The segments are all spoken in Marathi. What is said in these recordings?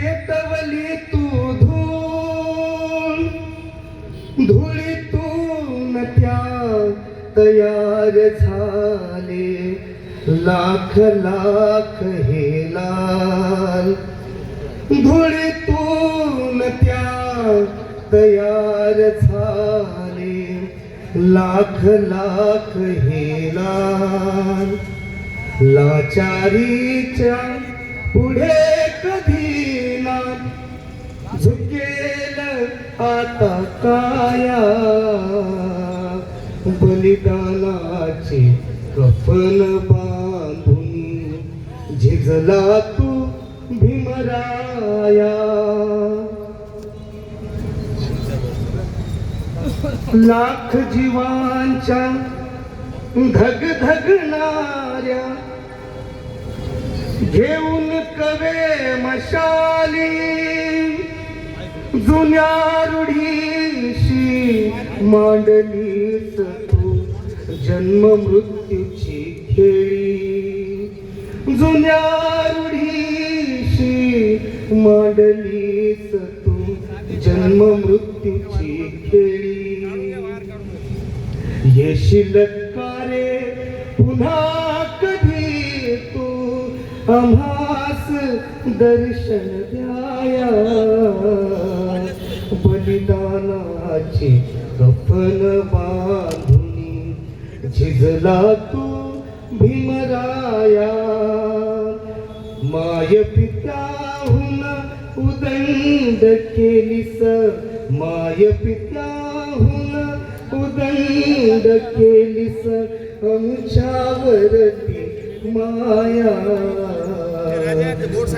पेटवली तू धूळ धुळीतून त्या तयार झाले. लाख लाख हे लाल. धुळीतून त्या तयार झाले. लाख लाख हे लाल. लाचारीच्या पुढे झुकेल आता काया. बलिदानाचे कफन बांधून झिजला तू भीमराया. लाख जीवांच्या धग धगणाऱ्या घेऊन कवे मशा जुन्या रूढीशी मांडलीस तू जन्म मृत्यूची खेळी. जुन्या रूढीशी मांडलीस तू जन्म मृत्यूची खेळी. येशील कारे पुन्हा कधी तू आम्हास दर्शन द्याया? बलिदानाची कफन बांधून झिजला तू भीमराया. माय पित्याहून उदंड केलीस. माय पित्याहून उदंड केलीस. आमच्यावरती माया.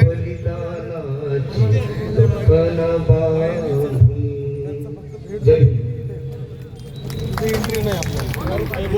बलिदानाची कफन बांधून जय हिंद.